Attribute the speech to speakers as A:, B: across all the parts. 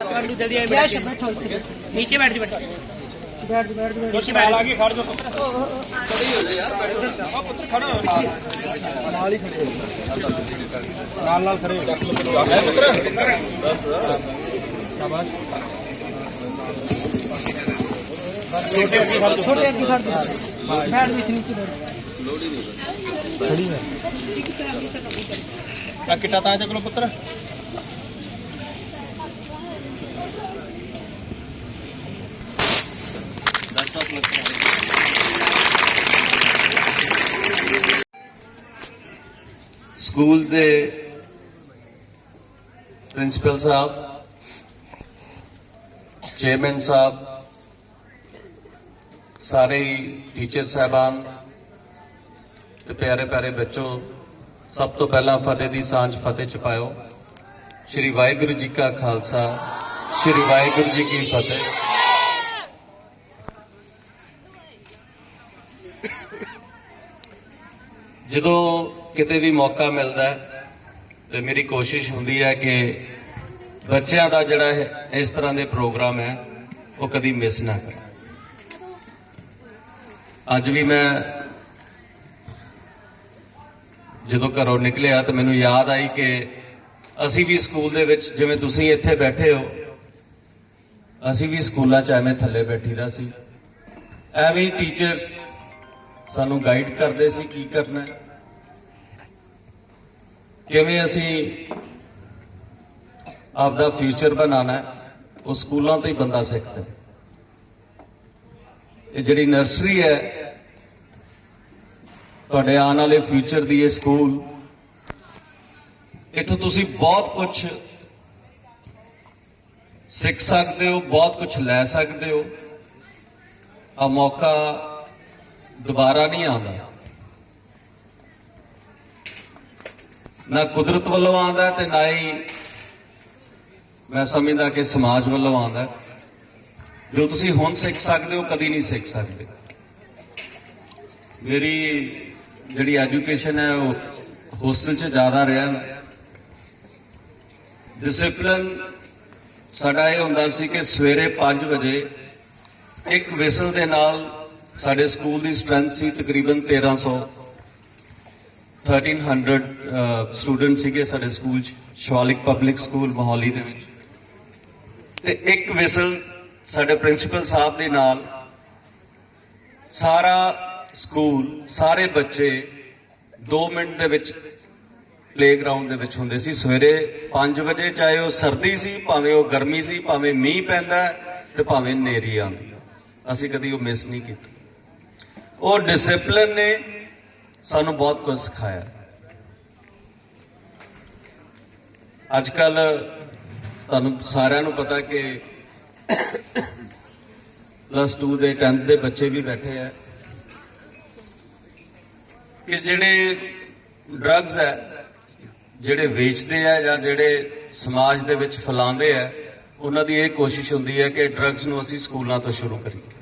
A: ਕਿੱਟਾ ਜਲਦੀ ਆਏ ਤਾਂ ਚੱਕ ਲੋ ਪੁੱਤਰ।
B: ਸਕੂਲ ਦੇ ਪ੍ਰਿੰਸੀਪਲ ਸਾਹਿਬ ਚੇਅਰਮੈਨ ਸਾਹਿਬ, ਸਾਰੇ ਟੀਚਰ ਸਾਹਿਬਾਨ ਤੇ ਪਿਆਰੇ ਪਿਆਰੇ ਬੱਚੋ, ਸਭ ਤੋਂ ਪਹਿਲਾਂ ਫਤਿਹ ਦੀ ਸਾਂਝ ਫਤਿਹ ਚ ਸ਼੍ਰੀ ਵਾਹਿਗੁਰੂ ਜੀ ਕਾ ਖਾਲਸਾ, ਸ਼੍ਰੀ ਵਾਹਿਗੁਰੂ ਜੀ ਕੀ ਫਤਿਹ। ਜਦੋਂ ਕਿਤੇ ਵੀ ਮੌਕਾ ਮਿਲਦਾ ਹੈ, ਤੇ ਮੇਰੀ ਕੋਸ਼ਿਸ਼ ਹੁੰਦੀ ਹੈ ਕਿ ਬੱਚਿਆਂ ਦਾ ਜਿਹੜਾ ਇਸ ਤਰ੍ਹਾਂ ਦੇ ਪ੍ਰੋਗਰਾਮ ਹੈ, ਉਹ ਕਦੀ ਮਿਸ ਨਾ ਕਰਾਂ। ਅੱਜ ਵੀ ਮੈਂ ਜਦੋਂ ਘਰੋਂ ਨਿਕਲਿਆ ਤਾਂ ਮੈਨੂੰ ਯਾਦ ਆਈ ਕਿ ਅਸੀਂ ਵੀ ਸਕੂਲ ਦੇ ਵਿੱਚ, ਜਿਵੇਂ ਤੁਸੀਂ ਇੱਥੇ ਬੈਠੇ ਹੋ, ਅਸੀਂ ਵੀ ਸਕੂਲਾਂ 'ਚ ਐਵੇਂ ਥੱਲੇ ਬੈਠੀਦਾ ਸੀ। ਐਵੇਂ ਟੀਚਰਸ ਸਾਨੂੰ ਗਾਈਡ ਕਰਦੇ ਸੀ ਕੀ ਕਰਨਾ ਹੈ। ਕਿਵੇਂ ਅਸੀਂ ਆਪਦਾ ਫਿਊਚਰ ਬਣਾਉਣਾ ਉਹ ਸਕੂਲਾਂ ਤੋਂ ਹੀ ਬੰਦਾ ਸਿੱਖਦਾ ਇਹ ਜਿਹੜੀ ਨਰਸਰੀ ਹੈ, ਤੁਹਾਡੇ ਆਉਣ ਵਾਲੇ ਫਿਊਚਰ ਦੀ ਇਹ ਸਕੂਲ ਇੱਥੋਂ ਤੁਸੀਂ ਬਹੁਤ ਕੁਝ ਸਿੱਖ ਸਕਦੇ ਹੋ, ਬਹੁਤ ਕੁਝ ਲੈ ਸਕਦੇ ਹੋ। ਆ ਮੌਕਾ ਦੁਬਾਰਾ ਨਹੀਂ ਆਉਂਦਾ। ਨਾ ਕੁਦਰਤ ਵੱਲੋਂ ਆਉਂਦਾ ਤੇ ਨਾ ਹੀ ਮੈਂ ਸਮਝਦਾ ਕਿ ਸਮਾਜ ਵੱਲੋਂ ਆਉਂਦਾ। ਜੋ ਤੁਸੀਂ ਹੁਣ ਸਿੱਖ ਸਕਦੇ ਹੋ, ਕਦੀ ਨਹੀਂ ਸਿੱਖ ਸਕਦੇ। ਮੇਰੀ ਜਿਹੜੀ ਐਜੂਕੇਸ਼ਨ ਹੈ, ਉਹ ਹੋਸਟਲ 'ਚ ਜ਼ਿਆਦਾ ਰਿਹਾ। ਡਿਸਪਲਿਨ ਸਾਡਾ ਇਹ ਹੁੰਦਾ ਸੀ ਕਿ ਸਵੇਰੇ 5 ਵਜੇ ਇੱਕ ਵਿਸਲ ਦੇ ਨਾਲ ਸਾਡੇ ਸਕੂਲ ਦੀ ਸਟਰੈਂਥ ਸੀ ਤਕਰੀਬਨ 1300 1300 ਸਟੂਡੈਂਟ uh, ਸੀਗੇ ਸਾਡੇ ਸਕੂਲ ਚ ਸ਼ਿਵਾਲਿਕ ਪਬਲਿਕ ਸਕੂਲ ਮੋਹਾਲੀ ਦੇ ਵਿੱਚ। ਤੇ ਇੱਕ ਵਿਸਲ ਸਾਡੇ ਪ੍ਰਿੰਸੀਪਲ ਸਾਹਿਬ ਦੇ ਨਾਲ ਸਾਰਾ ਸਕੂਲ ਸਾਰੇ ਬੱਚੇ 2 ਮਿੰਟ ਦੇ ਵਿੱਚ ਪਲੇਗਰਾਉਂਡ ਦੇ ਵਿੱਚ ਹੁੰਦੇ ਸੀ। ਸਵੇਰੇ 5 ਵਜੇ ਚਾਹੇ ਉਹ ਸਰਦੀ ਸੀ ਭਾਵੇਂ ਉਹ ਗਰਮੀ ਸੀ ਭਾਵੇਂ ਮੀਂਹ ਪੈਂਦਾ ਹੈ, ਤੇ ਭਾਵੇਂ ਨੇਰੀ ਆਉਂਦੀ ਹੈ। ਅਸੀਂ ਕਦੀ ਉਹ ਮਿਸ ਨਹੀਂ ਕੀਤਾ। ਉਹ ਡਿਸਪਲਿਨ ਨੇ ਸਾਨੂੰ ਬਹੁਤ ਕੁਝ ਸਿਖਾਇਆ। ਅੱਜ ਕੱਲ ਤੁਹਾਨੂੰ ਸਾਰਿਆਂ ਨੂੰ ਪਤਾ ਕਿ ਪਲੱਸ 2 ਦੇ 10th ਦੇ ਬੱਚੇ ਵੀ ਬੈਠੇ ਆ। ਕਿ ਜਿਹੜੇ ਡਰੱਗਸ ਹੈ ਜਿਹੜੇ ਵੇਚਦੇ ਆ ਜਾਂ ਜਿਹੜੇ ਸਮਾਜ ਦੇ ਵਿੱਚ ਫੈਲਾਉਂਦੇ ਆ, ਉਹਨਾਂ ਦੀ ਇਹ ਕੋਸ਼ਿਸ਼ ਹੁੰਦੀ ਹੈ ਕਿ ਡਰੱਗਸ ਨੂੰ ਅਸੀਂ ਸਕੂਲਾਂ ਤੋਂ ਸ਼ੁਰੂ ਕਰੀਏ।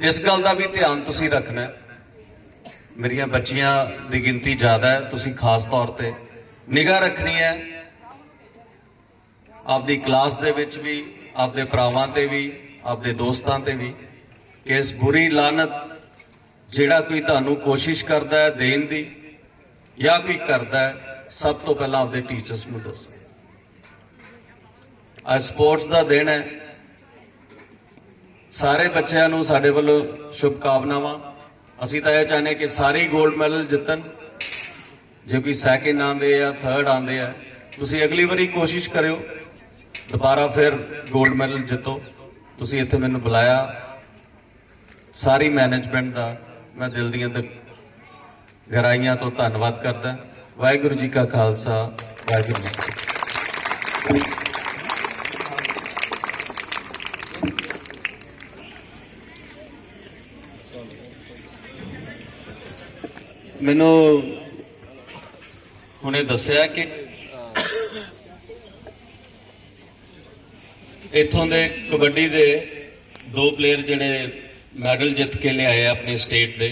B: ਇਸ ਗੱਲ ਦਾ ਵੀ ਧਿਆਨ ਤੁਸੀਂ ਰੱਖਣਾ ਮੇਰੀਆਂ ਬੱਚੀਆਂ ਦੀ ਗਿਣਤੀ ਜ਼ਿਆਦਾ ਹੈ, ਤੁਸੀਂ ਖਾਸ ਤੌਰ ਤੇ ਨਿਗਾਹ ਰੱਖਣੀ ਹੈ। ਆਪਦੀ ਕਲਾਸ ਦੇ ਵਿੱਚ ਵੀ, ਆਪਦੇ ਭਰਾਵਾਂ ਤੇ ਵੀ, ਆਪਦੇ ਦੋਸਤਾਂ ਤੇ ਵੀ ਕਿ ਇਸ ਬੁਰੀ ਲਾਨਤ ਜਿਹੜਾ ਕੋਈ ਤੁਹਾਨੂੰ ਕੋਸ਼ਿਸ਼ ਕਰਦਾ ਹੈ ਦੇਣ ਦੀ ਜਾਂ ਕੋਈ ਕਰਦਾ ਹੈ, ਸਭ ਤੋਂ ਪਹਿਲਾਂ ਆਪਦੇ ਟੀਚਰਸ ਨੂੰ ਦੱਸੋ। ਅੱਜ ਸਪੋਰਟਸ ਦਾ ਦਿਨ ਹੈ। ਸਾਰੇ ਬੱਚਿਆਂ ਨੂੰ ਸਾਡੇ ਵੱਲੋਂ ਸ਼ੁਭ ਕਾਮਨਾਵਾਂ ਅਸੀਂ ਤਾਂ ਇਹ ਚਾਹੁੰਦੇ ਕਿ ਸਾਰੇ 골ਡ ਮੈਡਲ ਜਿੱਤਣ, ਜੇ ਕੋਈ ਸੈਕਿੰਡ ਆਂਦੇ ਆ ਥਰਡ ਆਂਦੇ ਆ। ਤੁਸੀਂ ਅਗਲੀ ਵਾਰੀ ਕੋਸ਼ਿਸ਼ ਕਰਿਓ, ਦੁਬਾਰਾ ਫਿਰ 골ਡ ਮੈਡਲ ਜਿੱਤੋ। ਤੁਸੀਂ ਇੱਥੇ ਮੈਨੂੰ ਬੁਲਾਇਆ। ਸਾਰੀ ਮੈਨੇਜਮੈਂਟ ਦਾ ਮੈਂ ਦਿਲ ਦੀਆਂ ਗਹਿਰਾਈਆਂ ਤੋਂ ਧੰਨਵਾਦ ਕਰਦਾ। ਵਾਹਿਗੁਰੂ ਜੀ ਕਾ ਖਾਲਸਾ, ਵਾਹਿਗੁਰੂ ਜੀ ਮੈਨੂੰ ਹੁਣੇ ਦੱਸਿਆ ਕਿ ਇਥੋਂ ਦੇ ਕਬੱਡੀ ਦੇ ਦੋ ਪਲੇਅਰ ਜਿਹੜੇ ਮੈਡਲ ਜਿੱਤ ਕੇ ਲਿਆਏ ਆ ਆਪਣੀ ਸਟੇਟ ਦੇ।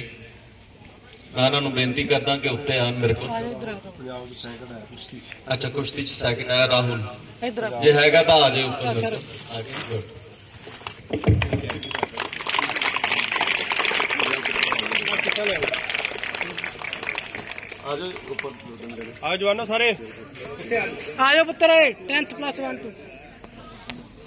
B: ਮੈਂ ਉਹਨਾਂ ਨੂੰ ਬੇਨਤੀ ਕਰਦਾ ਕਿ ਉੱਤੇ ਆਉਣ ਮੇਰੇ ਕੋਲ।
C: ਹੈ
B: ਅੱਛਾ ਕੁਸ਼ਤੀ ਚ ਸੈਕਿੰਡ ਆਇਆ ਰਾਹੁਲ। ਜੇ ਹੈਗਾ ਤਾਂ ਆ ਜਾਓ ਉੱਪਰ।
A: ਹਾਂ।
B: ਆ ਗੁੱਡ।
C: ਆ ਜਾਓ ਉੱਪਰ ਆ ਜਵਾਨੋ ਸਾਰੇ।
A: ਆ ਜਾਓ। ਪੁੱਤਰ 10th ਪਲੱਸ 1 2